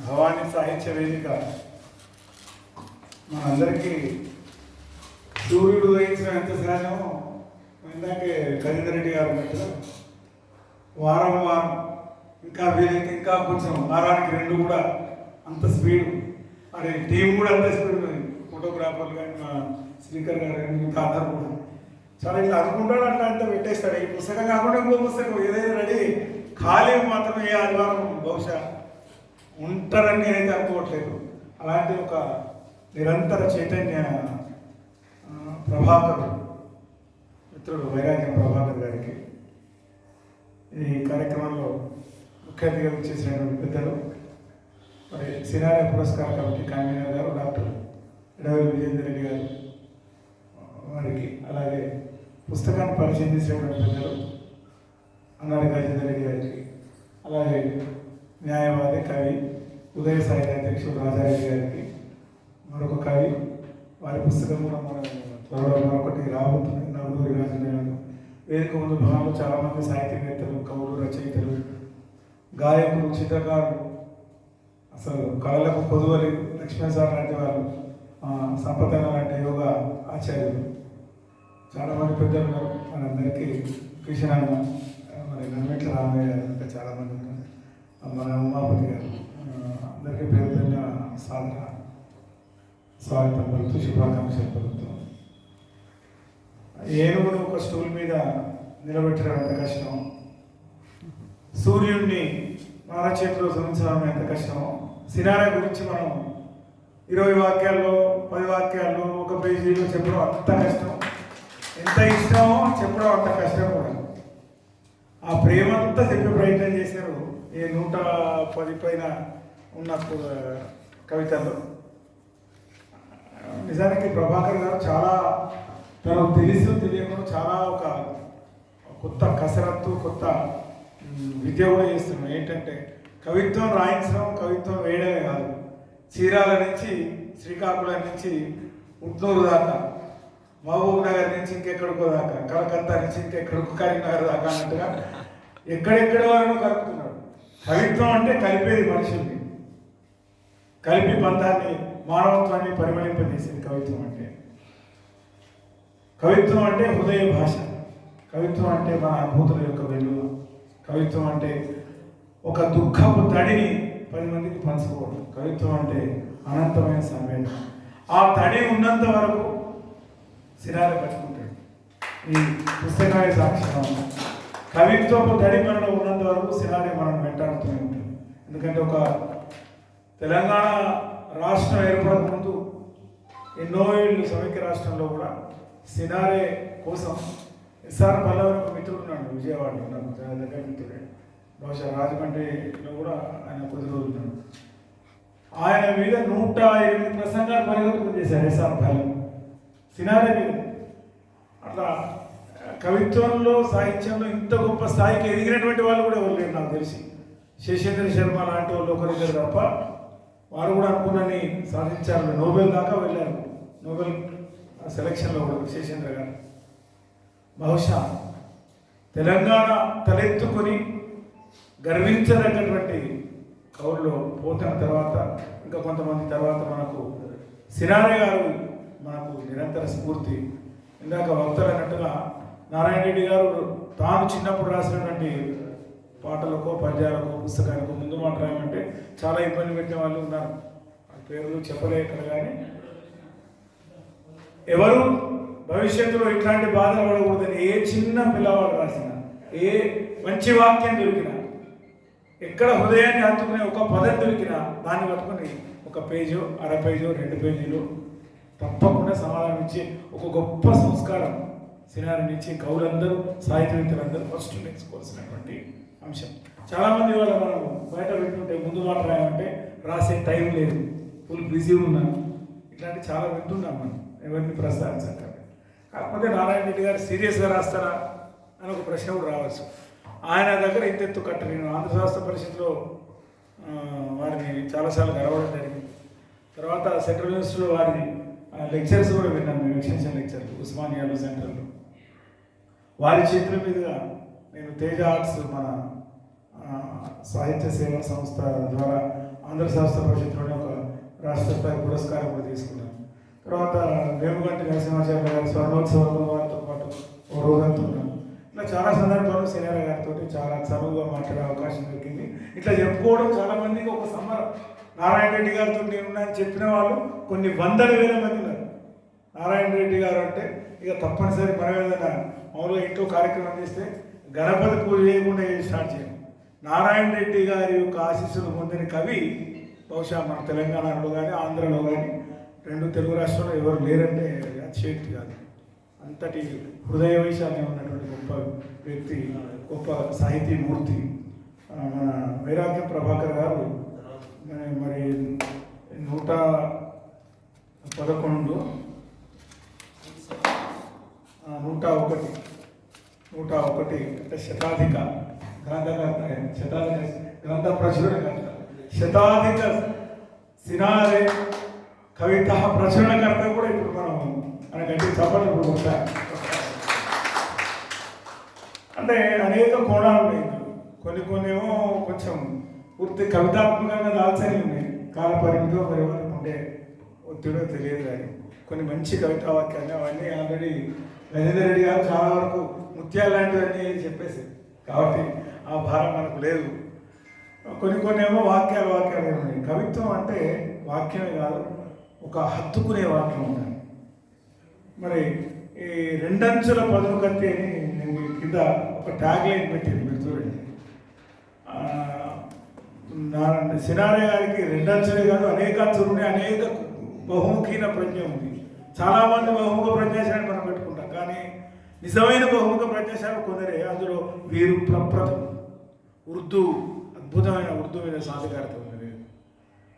భవానీ సాహిత్య వేదిక మనందరికీ సూర్యుడు ఉదయించిన ఎంత సహజమో ఇందాకే గజేందర్ రెడ్డి గారు పెట్టారు వారం వారం ఇంకా వీలైతే ఇంకా కొంచెం వారానికి రెండు కూడా అంత స్పీడ్ అదే టీం కూడా అంత స్పీడ్ ఫోటోగ్రాఫర్లు కానీ మా శ్రీకర్ గారు కానీ ఇంకా అందరు కూడా. చాలా ఇట్లా అనుకుంటాడు అట్లా అంతా పెట్టేస్తాడు. ఈ పుస్తకం కాకుండా ఇంకో పుస్తకం ఏదైనా రెడీ ఖాళీ మాత్రం ఏ ఆదివారం బహుశా ఉంటారని నేనైతే అనుకోవట్లేదు. అలాంటి ఒక నిరంతర చైతన్య ప్రభాకర్ మిత్రుడు వైరాగ్యం ప్రభాకర్ గారికి ఈ కార్యక్రమంలో ముఖ్య అతిథిగా చేసినటువంటి పెద్దలు మరి సినారే పురస్కార committee convener garu doctor Edavalli Vijender Reddy garu వారికి అలాగే పుస్తకాన్ని పరిచయం చేసినటువంటి పెద్దలు అన్నాడు గజేందర్ రెడ్డి గారికి అలాగే న్యాయవాది కవి ఉదయ సాయి అధ్యక్షుడు రాజారెడ్డి గారికి మరొక కవి. వారి పుస్తకం కూడా మన త్వరలో మరొకటి రాబోతుంది. నవలూరి రాజనారాయణ వేదిక ముందు భాగంలో చాలామంది సాహిత్యవేత్తలు కవులు రచయితలు గాయకులు చిత్రకారులు. అసలు కళలకు పొదువలి లక్ష్మణ్ సార్ లాంటి వారు సంపదన లాంటి యోగా ఆచార్యులు. చాలామంది పెద్దలు మనందరికీ కృష్ణాన్న మరి నమ్మెట్ల రామయ్య గారు ఇంకా చాలామంది ఉన్నారు మన ఉమాపతి గారు అందరికీ పేరు పేరున సాధన స్వాగతం పలుకుతూ శుభాకాంక్షలు పలుకుతూ. ఏనుగును ఒక స్టూల్ మీద నిలబెట్టడం ఎంత కష్టం? సూర్యుడిని మన చేతిలో చూపించడం ఎంత కష్టమో సినారా గురించి మనం ఇరవై వాక్యాల్లో పది వాక్యాల్లో ఒక పేజీలో చెప్పడం అంత కష్టం? ఎంత ఇష్టమో చెప్పడం అంత కష్టం కూడా. ఆ ప్రేమంతా చెప్పే ప్రయత్నం చేశారు ఈ నూట పది పైన ఉన్న కవితల్లో. నిజానికి ప్రభాకర్ గారు చాలా తనకు తెలుసు తెలియకుండా చాలా ఒక కొత్త కసరత్తు కొత్త విద్య కూడా చేస్తున్నాం ఏంటంటే కవిత్వం రాయించడం కవిత్వం వేయడమే కాదు. చీరాల నుంచి శ్రీకాకుళం నుంచి ఉట్నూరు దాకా మహబూబ్ నగర్ నుంచి ఇంకెక్కడికో దాకా కలకత్తా నుంచి ఇంకెక్కడికో కరీంనగర్ దాకా అన్నట్టుగా ఎక్కడెక్కడ వాళ్ళను కలుపుతున్నాడు. కవిత్వం అంటే కలిపేది మనుషుల్ని. కలిపి బంధాన్ని మానవత్వాన్ని పరిమళింపజేసేది కవిత్వం అంటే. కవిత్వం అంటే హృదయ భాష. కవిత్వం అంటే మన అనుభూతుల యొక్క వెలువ కవిత్వం అంటే ఒక దుఃఖపు తడిని పది మందికి పంచుకోవడం. కవిత్వం అంటే అనంతమైన సంవేదన. ఆ తడి ఉన్నంత వరకు శిరాల పట్టుకుంటాడు ఈ పుస్తకాన్ని సాక్ష్యం. కవిత్వపు తడి మనలో ఉన్నంత వరకు సినారి మనం వెంటాడుతూనే ఉంటుంది ఎందుకంటే ఒక తెలంగాణ రాష్ట్రం ఏర్పడక ముందు ఎన్నో ఏళ్ళు సమైక్య రాష్ట్రంలో కూడా సినారే కోసం ఎస్ఆర్ పల్లవి ఒక మిత్రుడు ఉన్నాడు విజయవాడలో ఉన్నాడు చాలా దగ్గర మిత్రుడే. బహుశా రాజమండ్రిలో కూడా ఆయన కొద్ది రోజులు ఉన్నాడు. ఆయన మీద నూట ఎనిమిది ప్రసంగాలు పరిగణింపు చేశారు ఎస్ఆర్ పల్లవి. సినారని అట్లా కవిత్వంలో సాహిత్యంలో ఇంత గొప్ప స్థాయికి ఎదిగినటువంటి వాళ్ళు కూడా ఎవరు లేరు నాకు తెలిసి. శేషేంద్ర శర్మ లాంటి వాళ్ళు ఒకరిద్దరు తప్ప వారు కూడా అనుకున్నని సాధించారు. నోబెల్ దాకా వెళ్ళారు. నోబెల్ సెలక్షన్లో కూడా శేషేంద్ర గారు. బహుశా తెలంగాణ తలెత్తుకొని గర్వించదగినటువంటి కవుల్లో పోతున్న తర్వాత ఇంకా కొంతమంది తర్వాత మనకు సినారే గారు మనకు నిరంతర స్ఫూర్తి. ఇందాక వక్తలు అన్నట్టుగా నారాయణ రెడ్డి గారు తాను చిన్నప్పుడు రాసినటువంటి పాటలకు పద్యాలకు పుస్తకాలకు ముందు మాట రాయమంటే చాలా ఇబ్బంది పెట్టిన వాళ్ళు ఉన్నారు. పేర్లు చెప్పలేక కానీ ఎవరు భవిష్యత్తులో ఇట్లాంటి బాధలు పడకూడదని ఏ చిన్న పిల్లవాడు రాసిన ఏ మంచి వాక్యం దొరికినా ఎక్కడ హృదయాన్ని హత్తుకునే ఒక పదం దొరికినా దాన్ని పట్టుకుని ఒక పేజో అర పేజో రెండు పేజీలు తప్పకుండా సమాధానం ఇచ్చి ఒక గొప్ప సంస్కారం సినారి ఇచ్చే కవులందరూ సాహిత్యవేత్తలందరూ ఫస్ట్ నేర్చుకోవాల్సినటువంటి అంశం. చాలామంది వాళ్ళ మనం బయట పెట్టుకుంటే ముందు మాట రాయాలంటే రాసే టైం లేదు. ఫుల్ బిజీ ఉన్నాం. ఇట్లాంటి చాలా వింటున్నాం మనం. ఎవరిని ప్రస్తావించాలి కాకపోతే నారాయణ రెడ్డి గారు సీరియస్గా రాస్తారా అని ఒక ప్రశ్న కూడా రావచ్చు. ఆయన దగ్గర ఇంతెత్తు కట్ట నేను ఆంధ్రశాస్త్ర పరిషత్లో వారిని చాలాసార్లు గడవడం జరిగింది. తర్వాత సెంట్రల్ యూనివర్సిటీలో వారిని లెక్చర్స్ కూడా విన్నాను మేము ఎక్స్టెన్షన్ లెక్చర్లు ఉస్మానియాలో సెంటర్లో వారి చేతుల మీదుగా నేను తేజ ఆర్ట్స్ మన సాహిత్య సేవా సంస్థ ద్వారా ఆంధ్ర శాస్త్ర పరిషత్లోనే ఒక రాష్ట్ర స్థాయి పురస్కారం కూడా తీసుకున్నాను. తర్వాత వేముగంటి నరసింహాచార్య గారి స్వర్ణోత్సవంలో వారితో పాటు ఓ రోజంతా ఉన్నాను. ఇట్లా చాలా సందర్భాల్లో సినిమా గారితో చాలా చదువుగా మాట్లాడే అవకాశం దొరికింది. ఇట్లా చెప్పుకోవడం చాలామందికి ఒక సంబరం. నారాయణ రెడ్డి గారితో నేనున్నానని చెప్పిన వాళ్ళు కొన్ని వందల వేల మంది ఉన్నారు. నారాయణ రెడ్డి గారు అంటే ఇక తప్పనిసరి మనం ఏదైనా మామూలుగా ఇంట్లో కార్యక్రమం చేస్తే గణపతి పూజ చేయకుండా స్టార్ట్ చేయం నారాయణ రెడ్డి గారి యొక్క ఆశీస్సులు పొందిన కవి బహుశా మన తెలంగాణలో కానీ ఆంధ్రలో కానీ రెండు తెలుగు రాష్ట్రాల్లో ఎవరు లేరంటే అతిశక్తి కాదు. అంతటి హృదయ వైశాల్యం ఉన్నటువంటి గొప్ప వ్యక్తి గొప్ప సాహితీ మూర్తి మన వైరాగ్యం ప్రభాకర్ గారు మరి నూట పదకొండు నూట ఒకటి నూట ఒకటి అంటే శతాధిక గ్రంథకర్త శతాధిక గ్రంథ ప్రచురణకర్త శతాధిక సినారే కవిత ప్రచురణకర్త కూడా ఇప్పుడు మనం మనకంటే చప్పట్లు ఇప్పుడు ఉంటాయి. అంటే అనేక కోణాలు ఉన్నాయి. కొన్ని కొన్ని ఏమో కొంచెం పూర్తి కవితాత్మకంగా దాల్చని ఉన్నాయి కాల పరిమితో మరి ఉండే ఒత్తిడో తెలియదు కానీ కొన్ని మంచి కవితా వాక్యాలు అవన్నీ ఆల్రెడీ గజేందర్ రెడ్డి గారు చాలా వరకు ముత్యాలు లాంటివన్నీ చెప్పేసి కాబట్టి ఆ భారం మనకు లేదు. కొన్ని కొన్ని ఏమో వాక్యాలు వాక్యాలు ఉన్నాయి. కవిత్వం అంటే వాక్యమే కాదు ఒక హత్తుకునే వాక్యం ఉండాలి. మరి ఈ రెండంచుల పదము కత్తి అని నేను కింద ఒక ట్యాగ్ లైన్ పెట్టింది మీరు చూడండి. సినారే గారికి రెండంచులే కాదు అనేక అంచులు అనేక బహుముఖీన ప్రజ్ఞ ఉంది. చాలామంది బహుముఖ ప్రజ్ఞాశాన్ని మనం పెట్టుకుంటాం కానీ నిజమైన బహుముఖ ప్రజ్ఞాశాలు కొందరే. అందులో వీరు ప్రప్రథం ఉర్దూ అద్భుతమైన ఉర్దూ మీద సాధికారత ఉంది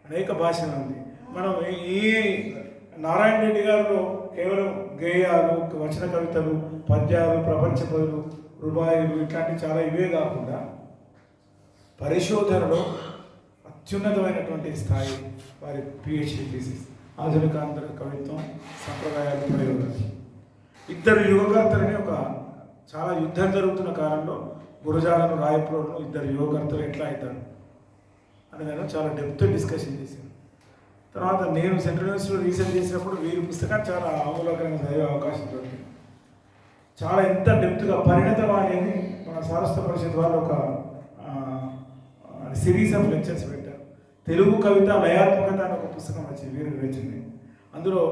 అనేక భాషలు ఉంది. మనం ఈ- నారాయణ రెడ్డి గారిలో కేవలం గేయాలు వచన కవితలు పద్యాలు ప్రపంచ పదులు రుబాయిలు ఇట్లాంటివి చాలా ఇవే కాకుండా పరిశోధనలో అత్యున్నతమైనటువంటి స్థాయి వారి పిహెచ్డి థీసిస్ ఆధునిక ఆంధ్ర కవిత్వం సంప్రదాయాలు ప్రయోగాలు ఇద్దరు యువకర్తలని ఒక చాలా యుద్ధం జరుగుతున్న కాలంలో గురజాలను రాయపురంలో ఇద్దరు యువకర్తలు ఎట్లా అవుతారు అని నేను చాలా డెప్త్ డిస్కషన్ చేశాను తర్వాత నేను సెంట్రల్ యూనివర్సిటీలో రీసెర్చ్ చేసినప్పుడు వీరి పుస్తకం చాలా ఆమూలకరంగా చదివే అవకాశం దొరికింది. చాలా ఎంత డెప్త్గా పరిణతవాణి అని మన సారస్వ పరిషత్ వాళ్ళు ఒక సిరీస్ ఆఫ్ లెక్చర్స్ పెట్టారు తెలుగు కవిత లయాత్మకత అనే ఒక పుస్తకం వచ్చింది వీరు రచింది అందులో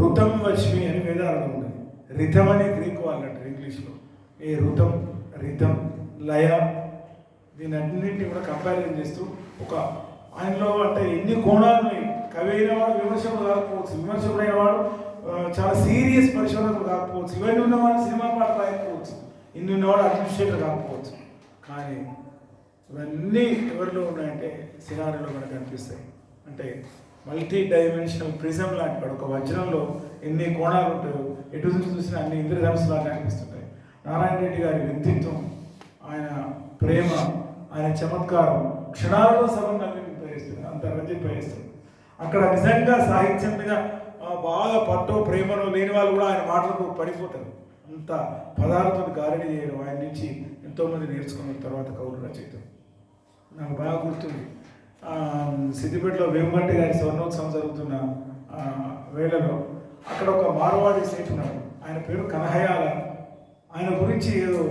ఋతం వచ్మి అని వేదాలలో ఉంది రిథం అని గ్రీక్ వాళ్ళు అంటారు ఇంగ్లీష్లో. ఏ ఋతం రిథం లయ దీని అన్నింటినీ కూడా కంపారిజన్ చేస్తూ ఒక ఆయనలో అంటే ఎన్ని కోణాలు కవి అయినవాడు విమర్శకుడు కాకపోవచ్చు విమర్శకుడు అయినవాడు చాలా సీరియస్ పరిశోధకుడు కాకపోవచ్చు ఇవన్నీ ఉన్నవాడు సినిమా పాట రాయకపోవచ్చు. ఇన్ని ఉన్నవాడు అడ్మినిస్ట్రేటర్ కాకపోవచ్చు. కానీ ఇవన్నీ ఎవరిలో ఉన్నాయంటే సినారిలో మనకు కనిపిస్తాయి అంటే మల్టీ డైమెన్షనల్ ప్రిజం లాంటి వాడు ఒక వజ్రంలో ఎన్ని కోణాలు ఉంటాయో ఎటు నుంచి చూసినా అన్ని ఇంద్రధనుసులాగా అనిపిస్తుంటాయి. నారాయణ రెడ్డి గారి వ్యక్తిత్వం ఆయన ప్రేమ ఆయన చమత్కారం క్షణాలలో సభను నవ్వింపజేస్తుంది అంత రంజింపజేస్తుంది అక్కడ నిజంగా సాహిత్యం మీద బాగా పట్టో ప్రేమను లేని వాళ్ళు కూడా ఆయన మాటలకు పడిపోతారు. అంత పదార్థం గారడి చేయడం ఆయన నుంచి ఎంతోమంది నేర్చుకున్న తర్వాత కవులు రచయిత నాకు బాగా గుర్తుంది. సిద్దిపేటలో వేమగంటి గారి స్వర్ణోత్సవం జరుగుతున్న వేళలో అక్కడ ఒక మార్వాడి సేట్ ఉన్నాడు ఆయన పేరు కనహయాల. ఆయన గురించి ఏదో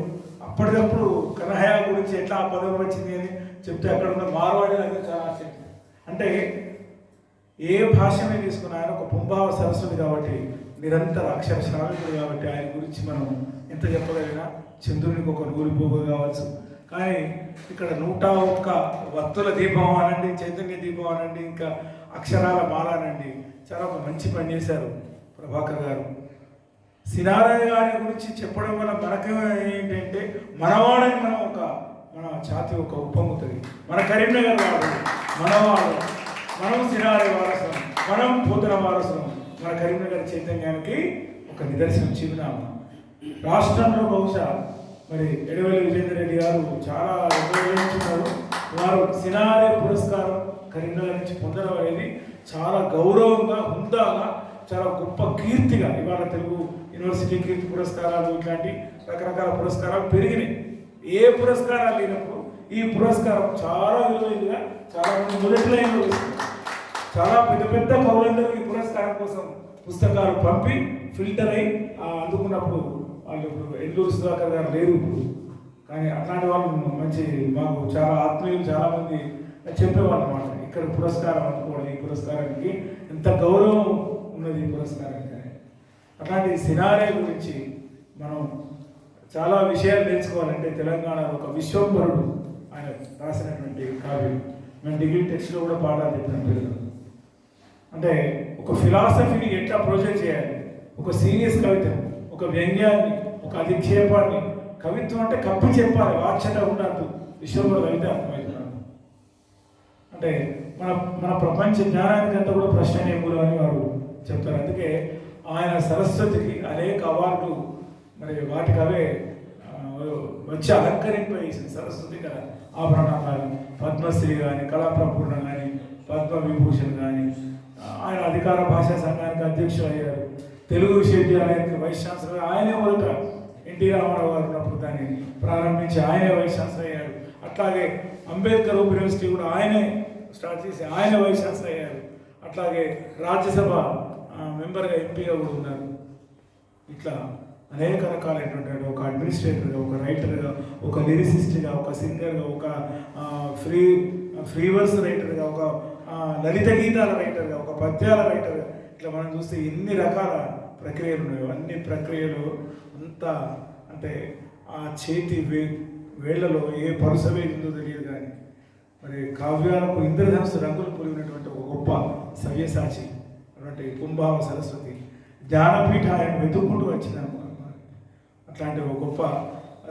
అప్పటికప్పుడు కనహయా గురించి ఎట్లా ఆ పదవి వచ్చింది అని చెప్తే అక్కడ ఉన్న మార్వాడి చాలా ఆసక్తి అంటే ఏ భాషనే తీసుకున్న ఆయన ఒక పుంభావ సరస్వతి కాబట్టి నిరంతర అక్షర శ్రావికుడు కాబట్టి ఆయన గురించి మనం ఎంత చెప్పగలిగినా చంద్రునికి ఒక నూరిపోగు కావచ్చు కానీ ఇక్కడ నూట ఒక్క వత్తుల దీపం అనండి చైతన్య దీపం అనండి ఇంకా అక్షరాల మాల అనండి. చాలా ఒక మంచి పని చేశారు ప్రభాకర్ గారు. సినారాయణ గారి గురించి చెప్పడం వల్ల మనకు ఏంటంటే మనవాడని మనం ఒక మన ఛాతి ఒక ఉప్పొంగుతుంది మన కరీంనగర్ వాడు మనవాడు. మనం సినారాయణ వారసం మనం పోతుల వారసం మన కరీంనగర్ చైతన్యానికి ఒక నిదర్శనం చిరునామా. రాష్ట్రంలో బహుశా మరి ఎడవల్లి విజేందర్ రెడ్డి గారు చాలా ఉన్నారు వారు సినారే పురస్కారం కరీంనగర్ నుంచి పొందడం అనేది చాలా గౌరవంగా హుందాగా చాలా గొప్ప కీర్తిగా ఇవాళ తెలుగు యూనివర్సిటీ కీర్తి పురస్కారాలు ఇట్లాంటి రకరకాల పురస్కారాలు పెరిగినాయి. ఏ పురస్కారాలు లేనప్పుడు ఈ పురస్కారం చాలా విలువైనదిగా చాలా మంది మొదటి లైన్లో చాలా పెద్ద పెద్ద కవులందరూ ఈ పురస్కారం కోసం పుస్తకాలు పంపి ఫిల్టర్ అయి ఆ, అందుకున్నప్పుడు వాళ్ళు ఇప్పుడు ఎల్లూరు సుధాకర్ గారు లేరు ఇప్పుడు. కానీ అట్లాంటి వాళ్ళు మంచి మాకు చాలా ఆత్మీయులు చాలామంది చెప్పేవాళ్ళు అనమాట ఇక్కడ పురస్కారం అనుకోవడం ఈ పురస్కారానికి ఎంత గౌరవం ఉన్నది ఈ పురస్కారానికి అని. అట్లాంటి సినారే గురించి మనం చాలా విషయాలు నేర్చుకోవాలంటే తెలంగాణలో ఒక విశ్వంభరుడు ఆయన రాసినటువంటి కావ్యం. మేము డిగ్రీ టెక్స్ట్లో కూడా పాఠాలు చెప్పిన పిల్లలు అంటే ఒక ఫిలాసఫీని ఎట్లా ప్రొజెక్ట్ చేయాలి? ఒక సీరియస్ కవిత ఒక వ్యంగ్యాన్ని ఒక అధిక్షేపాన్ని కవిత్వం అంటే కప్పి చెప్పాలి వాచ్యత ఉండదు విశ్వంలో కవిత అర్థమవుతున్నాను అంటే మన మన ప్రపంచ జ్ఞానానికంతా కూడా ప్రశ్న మూలం అని వారు చెప్తారు. అందుకే ఆయన సరస్వతికి అనేక అవార్డులు మరి వాటికి అవే వచ్చి అలంకరింపేసింది సరస్వతి కదా ఆభరణాలు కానీ పద్మశ్రీ కానీ కళాప్రపూర్ణ కానీ పద్మ విభూషణ్ కానీ ఆయన అధికార భాషా సంఘానికి అధ్యక్షులు అయ్యారు. తెలుగు విశ్వవిద్యాలయానికి వైస్ ఛాన్సలర్. ఆయనే మొదట ఎన్టీ రామారావు గారు ఉన్నప్పుడు దాన్ని ప్రారంభించి ఆయనే వైస్ ఛాన్సలర్ అయ్యారు. అట్లాగే అంబేద్కర్ ఓపెన్ యూనివర్సిటీ కూడా ఆయనే స్టార్ట్ చేసి ఆయన వైస్ ఛాన్సలర్ అయ్యారు. అట్లాగే రాజ్యసభ మెంబర్గా ఎంపీగా కూడా ఉన్నారు. ఇట్లా అనేక రకాలైనటువంటి ఒక అడ్మినిస్ట్రేటర్గా ఒక రైటర్గా ఒక లిరిసిస్ట్గా ఒక సింగర్గా ఒక ఫ్రీ ఫ్రీవర్స్ రైటర్గా ఒక లలిత గీతాల రైటర్గా ఒక పద్యాల రైటర్గా ఇట్లా మనం చూస్తే ఎన్ని రకాల ప్రక్రియలు ఉన్నాయో అన్ని ప్రక్రియలు అంతా అంటే ఆ చేతి వే వేళ్ళలో ఏ పరుసవే ఉందో తెలియదు కానీ మరి కావ్యాలకు ఇంద్రధనుసు రంగులు పొలిగినటువంటి ఒక గొప్ప సవ్యసాచి అటువంటి కుంభావ సరస్వతి జ్ఞానపీఠ ఆయన వెతుక్కుంటూ వచ్చిన అట్లాంటి ఒక గొప్ప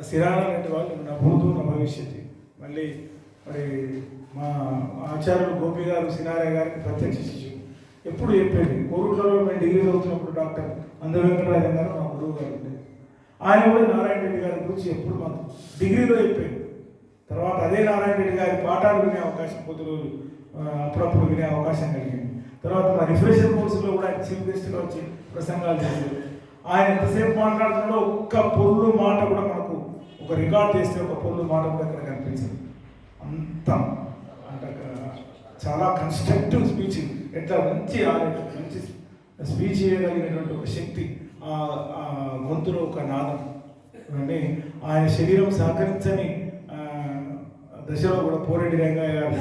సిరాల లాంటి వాళ్ళు నా భూతో నా భవిష్యత్తు మళ్ళీ మరి మా ఆచార్యులు గోపి గారు సినారయ్య గారికి ప్రత్యక్ష శిష్యులు. ఎప్పుడు చెప్పేది? కోరుట్లలో మేము డిగ్రీ చదువుతున్నప్పుడు డాక్టర్ అంద వెంకటరాజన్ గారు మా గురువు గారు. ఉండేది ఆయన కూడా నారాయణ రెడ్డి గారి గురించి ఎప్పుడు మాకు డిగ్రీలో చెప్పాడు తర్వాత అదే నారాయణ రెడ్డి గారి పాఠాలు వినే అవకాశం కొద్ది రోజులు అప్పుడప్పుడు వినే అవకాశం కలిగింది. తర్వాత మా రిఫ్రెషన్ కోర్సులో కూడా ఆయన చీఫ్ గెస్ట్గా వచ్చి ప్రసంగాలు చేశారు ఆయన ఎంతసేపు మాట్లాడుతున్నాడో ఒక్క పొరుడు మాట కూడా మనకు ఒక రికార్డ్ చేస్తే ఒక పొరుడు మాట కూడా ఇక్కడ కనిపించింది. అంత అంటే చాలా కన్స్ట్రక్టివ్ స్పీచ్ ఎట్లా మంచి మంచి స్పీచ్ చేయగలిగినటువంటి ఒక శక్తి. గొంతులో ఒక నాదం అంటే ఆయన శరీరం సహకరించని దశలో కూడా పోరెడ్డి రంగయ్య గారు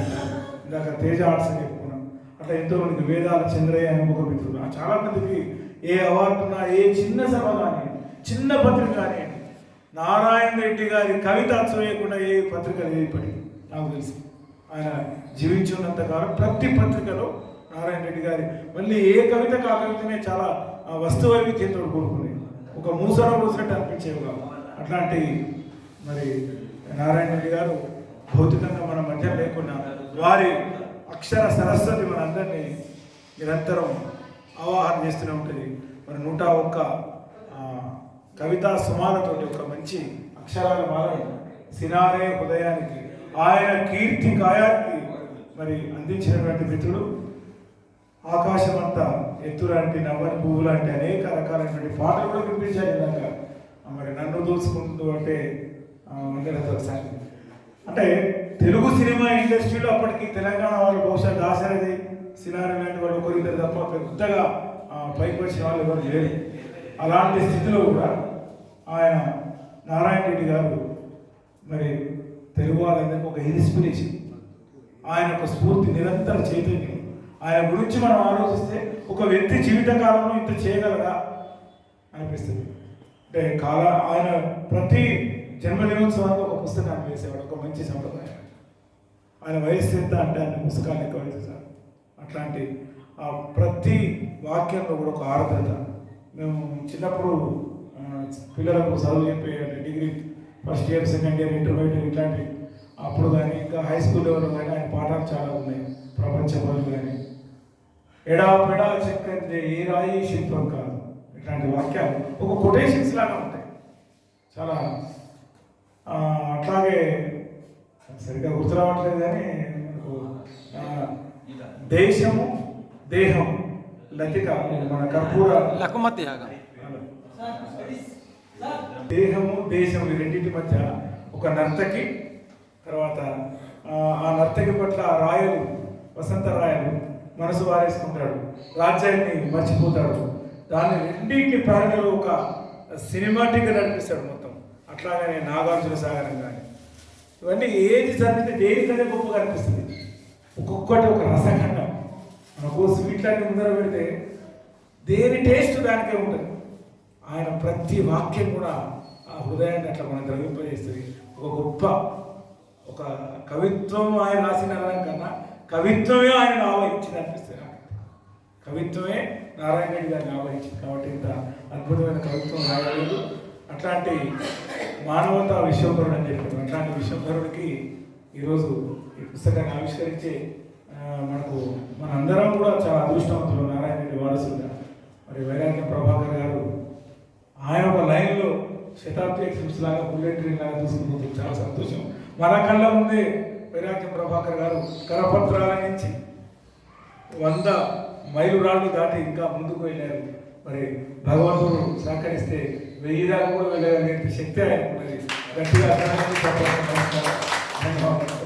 ఇందాక తేజ ఆర్ట్స్ అని చెప్పుకున్నాం. అట్లా ఎంతో మందికి వేదాల చంద్రయ్య అని ఒక మిత్రుడు చాలా మందికి ఏ అవార్డు ఉన్నా ఏ చిన్న సభ కానీ చిన్న పత్రిక కానీ నారాయణ రెడ్డి గారి కవిత అచ్చవేయకుండా ఏ పత్రిక లేదు నాకు తెలుసు. ఆయన జీవించి కాలం ప్రతి పత్రికలో నారాయణ రెడ్డి గారి మళ్ళీ ఏ కవిత ఆ కవితనే చాలా ఆ వస్తు చేతులు కూడుకునేది ఒక మూసలో మూసినట్టు అనిపించేవి కావు అట్లాంటి మరి నారాయణ రెడ్డి గారు భౌతికంగా మన మధ్య లేకుండా వారి అక్షర సరస్వతి మనందరినీ నిరంతరం ఆవాహన చేస్తూనే ఉంటుంది. మరి నూట ఒక్క కవితా సుమాలతోటి ఒక మంచి అక్షరాల మాలను సినారే హృదయానికి ఆయన కీర్తి కాయానికి మరి అందించినటువంటి మిత్రుడు ఆకాశం అంతా ఎత్తు లాంటి నవ్వని పువ్వు లాంటి అనేక రకాలైనటువంటి పాటలు కూడా వినిపించారు ఇందాక మరి నన్ను దోచుకుంటూ అంటే ఆ, వందలతో అంటే తెలుగు సినిమా ఇండస్ట్రీలో అప్పటికి తెలంగాణ వాళ్ళు బహుశా దాశరథి సినారి లాంటి వాళ్ళు ఒకరిద్దరు తప్ప పెద్దగా పైకి వచ్చిన వాళ్ళు ఎవరు లేరు. అలాంటి స్థితిలో కూడా ఆయన నారాయణ రెడ్డి గారు మరి తెలుగు వాళ్ళందరికీ ఒక ఇన్స్పిరేషన్ ఆయన ఒక స్ఫూర్తి నిరంతర చైతన్యం ఆయన గురించి మనం ఆలోచిస్తే ఒక వ్యక్తి జీవితకాలంలో ఇంత చేయగలరా అనిపిస్తుంది. అంటే కాల ఆయన ప్రతి జన్మదినోత్సవానికి ఒక పుస్తకాన్ని వేసేవాడు ఒక మంచి సంప్రదాయం. ఆయన వయస్సు ఎంత అంటే ఆయన పుస్తకాలు ఎక్కువ వేసేసారు అట్లాంటి ఆ ప్రతి వాక్యంలో కూడా ఒక ఆర్ద్రత. మేము చిన్నప్పుడు పిల్లలకు చదువు చెప్పే degree first year second year intermediate ఇట్లాంటి అప్పుడు కానీ ఇంకా హై స్కూల్ లెవెల్లో కానీ ఆయన పాఠాలు చాలా ఉన్నాయి. ప్రపంచ పనులు కానీ. ఎడా పెడా చక్రందే ఏ రాయి శిల్పం కాదు. ఇట్లాంటి వాక్యాలు ఒక కొటేషన్స్ లాగా ఉంటాయి. చాలా అట్లాగే సరిగ్గా గుర్తు రావట్లేదు కానీ దేశము దేహం లతిక మన కర్పూర లకుమతి దేహము దేశం ఈ రెండింటి మధ్య ఒక నర్తకి తర్వాత ఆ, నర్తకి పట్ల రాయలు వసంత రాయలు మనసు వారేసుకుంటాడు. రాజ్యాన్ని మర్చిపోతాడు. దాన్ని రెండింటి ప్యారలో ఒక సినిమాటిక్గా నడిపిస్తాడు మొత్తం. అట్లాగనే నాగార్జున సాగరం కానీ ఇవన్నీ ఏది చదివితే దేనికనే గొప్పగా అనిపిస్తుంది. ఒక్కొక్కటి ఒక రసఖండం. మనకు స్వీట్లన్నీ ముందర పెడితే దేని టేస్ట్ దానికే ఉంటుంది. ఆయన ప్రతి వాక్యం కూడా ఆ హృదయాన్ని అట్లా మనం ద్రవింపజేస్తుంది. ఒక గొప్ప ఒక కవిత్వం ఆయన రాసిన కన్నా కవిత్వమే ఆయన ఆవహించింది అనిపిస్తుంది కవిత్వమే నారాయణ రెడ్డి గారిని ఆవహించింది కాబట్టి ఇంత అద్భుతమైన కవిత్వం రాయలేదు. అట్లాంటి మానవతా విశ్వకరుడు అని చెప్పారు అట్లాంటి విశ్వకరుడికి ఈరోజు ఈ పుస్తకాన్ని ఆవిష్కరించి మనకు మనందరం కూడా చాలా అదృష్టవంతులు నారాయణ రెడ్డి వారసులుగా. మరి వైరాగ్య ప్రభాకర్ గారు ఆయన ఒక లైన్లో శతాబ్ది ఎక్స్ప్రెస్ లాగా బుల్లెట్ ట్రైన్ లాగా తీసుకుపోతుంది చాలా సంతోషం. మన కళ్ళ ముందే ప్రభాకర్ గారు కరపత్రాల నుంచి వంద మైలురాళ్ళు దాటి ఇంకా ముందుకు వెళ్ళారు. మరి భగవంతుడు సహకరిస్తే వెయ్యి దాకా కూడా వెళ్ళగలిగే శక్తి ఆయనకు గట్టిగా ధన్యవాదాలు.